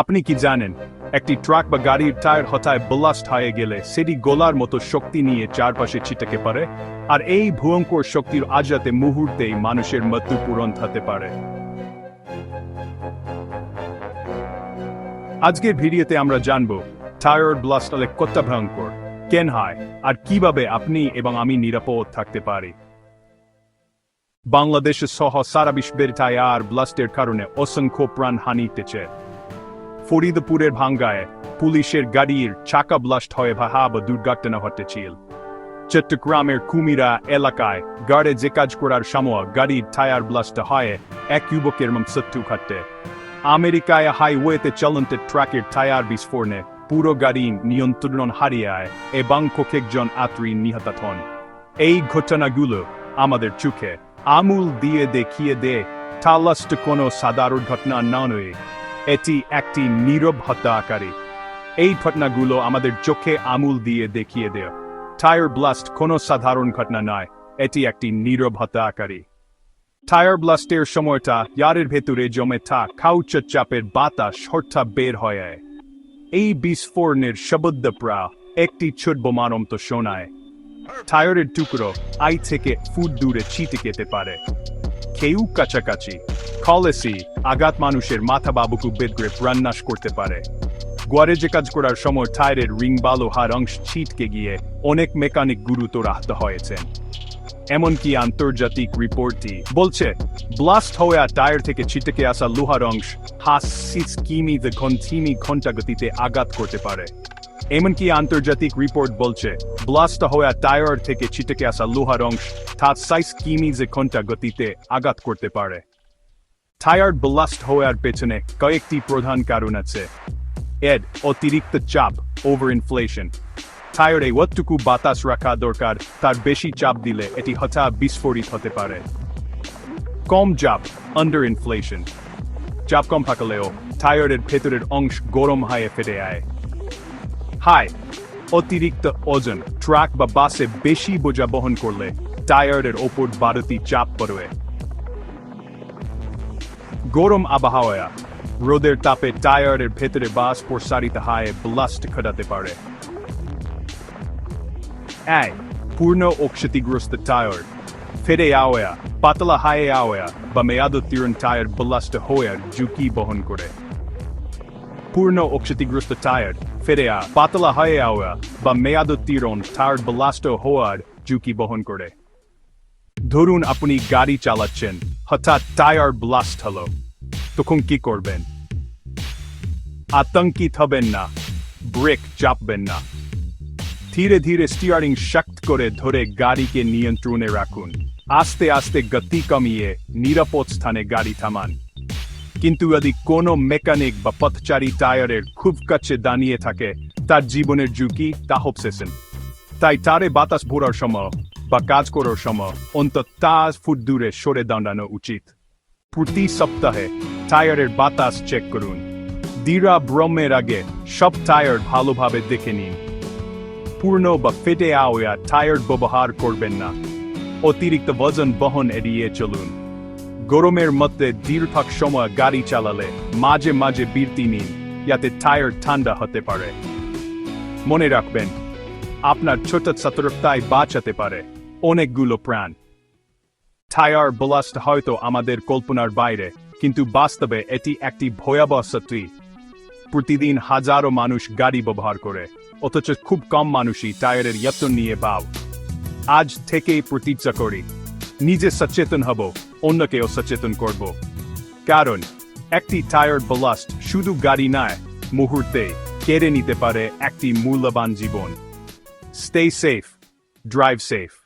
আপনি কি জানেন, একটি ট্রাক বা গাড়ির টায়ার হঠাৎ ব্লাস্ট হয়ে গেলে সেটি গোলার মতো শক্তি নিয়ে চারপাশে ছিটাকে পারে আর এই ভয়ঙ্কর শক্তির আজাতে মুহূর্তেই মানুষের মৃত্যু পূরণ হতে পারে। আজকের ভিডিওতে আমরা জানব, টায়ার ব্লাস্ট হলে কতটা ভয়ঙ্কর, কেন হয়, আর কীভাবে আপনি এবং আমি নিরাপদ থাকতে পারি। বাংলাদেশের সহ সারা বিশ্বের টায়ার ব্লাস্টের কারণে অসংখ্য প্রাণহানি হতেছে ফরিদপুরের ভাঙ্গায় পুলিশের গাড়ির চাকা ব্লাস্ট হয়ে ভাহাব দুর্ঘটনা ঘটেছিল। চট্টগ্রামের কুমিরা এলাকায় গাড়ে যে কাজ করার সময় গাড়ির টায়ার ব্লাস্ট হয় এক যুবকের মৃত্যু ঘটে। আমেরিকায় হাইওয়েতে চলন্ত ট্রাকের টায়ার বিস্ফোরণে পুরো গাড়ি নিয়ন্ত্রণ হারিয়ে এবং কয়েকজন আত্রী নিহত হন। এই ঘটনাগুলো আমাদের চোখে আমূল দিয়ে দেখিয়ে দে টালাস্ট কোনো সাধারণ ঘটনা নয়। এটি একটি নীরব হত্যাকারী এই ঘটনাগুলো আমাদের চোখে আমূল দিয়ে দেখিয়ে দেয়। টায়ার ব্লাস্ট কোনো সাধারণ ঘটনা নয়, এটি একটি নীরব হত্যাকারী টায়ার ব্লাস্টের সময়টা ইয়ারের ভেতরে জমে থাক কাউচ চাপের বাতাস হঠাৎ বের হয়ে এই বিস্ফোরণের শব্দ প্রায় একটি ছোট বোমার মতো শোনায়। টায়ারের টুকরো আই থেকে ফুট দূরে ছিটে যেতে পারে। কেউ কাছাকাছি। কলেসি, আঘাত মানুষের মাথা বাবুকু বেদগ্রে প্রাণনাশ করতে পারে। গ্যারেজে কাজ করার সময় টায়ারের রিং বালো হার অংশ ছিটকে গিয়ে অনেক মেকানিক গুরুতর আহত হয়েছেন। এমনকি আন্তর্জাতিক রিপোর্টটি বলছে, ব্লাস্ট হওয়া টায়ার থেকে ছিটকে আসা লোহার অংশ হাস সিস কিমি ঘন্টিমি ঘণ্টা গতিতে আঘাত করতে পারে। এমনকি আন্তর্জাতিক রিপোর্ট বলছে ব্লাস্ট হওয়া টায়ার থেকে ছিটকে আসা লোহার অংশ সাত সাইজ কিমি যে ঘণ্টা গতিতে আঘাত করতে পারে। টায়ার ব্লাস্ট হওয়ার পেছনে কয়েকটি প্রধান কারণ আছে। এড অতিরিক্ত চাপ ওভার ইনফ্লেশন টায়ারে ওয়াটুকু বাতাস রাখা দরকার, তার বেশি চাপ দিলে এটি হঠাৎ বিস্ফোরিত হতে পারে। কম চাপ আন্ডার ইনফ্লেশন চাপ কম থাকলেও টায়ারের ভেতরের অংশ গরম হয়ে ফেটে আয় হাই, অতিরিক্ত ওজন, ট্রাক বা বাসে বেশি বোঝা বহন করলে টায়ারের ওপর বাড়তি চাপ পড়বে। গরম আবহাওয়া, রোদের তাপে টায়ারের ভেতরে বাস প্রসারিত হয় ব্লাস্ট ঘটাতে পারে। এক পূর্ণ অক্ষতিগ্রস্ত টায়ার ফেটে আওয়া, পাতলা হায়ে আওয়া বা মেয়াদোত্তীর্ণ টায়ার ব্লাস্ট হওয়ার ঝুঁকি বহন করে। পূর্ণ অক্ষতিগ্রস্ত টায়ার আ পাতলা হয়ে আওয়া বা মেয়াদোত্তীর্ণ টায়ার ব্লাস্ট হওয়ার ঝুঁকি বহন করে। ধরুন আপনি গাড়ি চালাচ্ছেন, হঠাৎ টায়ার ব্লাস্ট হলো। তখন কি করবেন? আতঙ্কিত হবেন না। ব্রেক চাপবেন না। ধীরে ধীরে স্টিয়ারিং শক্ত করে ধরে গাড়িকে নিয়ন্ত্রণে রাখুন। আস্তে আস্তে গতি কমিয়ে নিরাপদ স্থানে গাড়ি থামান। কিন্তু যদি কোনো মেকানিক বা পথচারী টায়ারের খুব কাছে দাঁড়িয়ে থাকে, তার জীবনের ঝুঁকি তা হপসেছেন তাই তারে বাতাস ভরার সময় বা কাজ করার সময় অন্তত তাজ ফুট দূরে সরে দাঁড়ানো উচিত। প্রতি সপ্তাহে টায়ারের বাতাস চেক করুন। দিরা ব্রহ্মের আগে সব টায়ার ভালোভাবে দেখে নিন। পূর্ণ বা ফেটে আওয়া টায়ার ব্যবহার করবেন না। অতিরিক্ত বজন বহন এড়িয়ে চলুন। গরমের মধ্যে দীর্ঘ সময় গাড়ি চালালে মাঝে মাঝে বিরতি নিন, যাতে টায়ার ঠান্ডা হতে পারে। মনে রাখবেন, আপনার ছোট সতর্কতায় বাঁচাতে পারে অনেকগুলো প্রাণ। টায়ার ব্লাস্ট হয়তো আমাদের কল্পনার বাইরে, কিন্তু বাস্তবে এটি একটি ভয়াবহ সত্যি প্রতিদিন হাজারো মানুষ গাড়ি ব্যবহার করে, অথচ খুব কম মানুষই টায়ারের যত্ন নিয়ে বাও। আজ থেকেই প্রতিজ্ঞা করি, নিজে সচেতন হব অন্যকেও সচেতন করব। কারণ, একটি টায়ার বলাস্ট শুধু গাড়ি নয়, মুহূর্তে কেড়ে নিতে পারে একটি মূল্যবান জীবন। Stay safe drive safe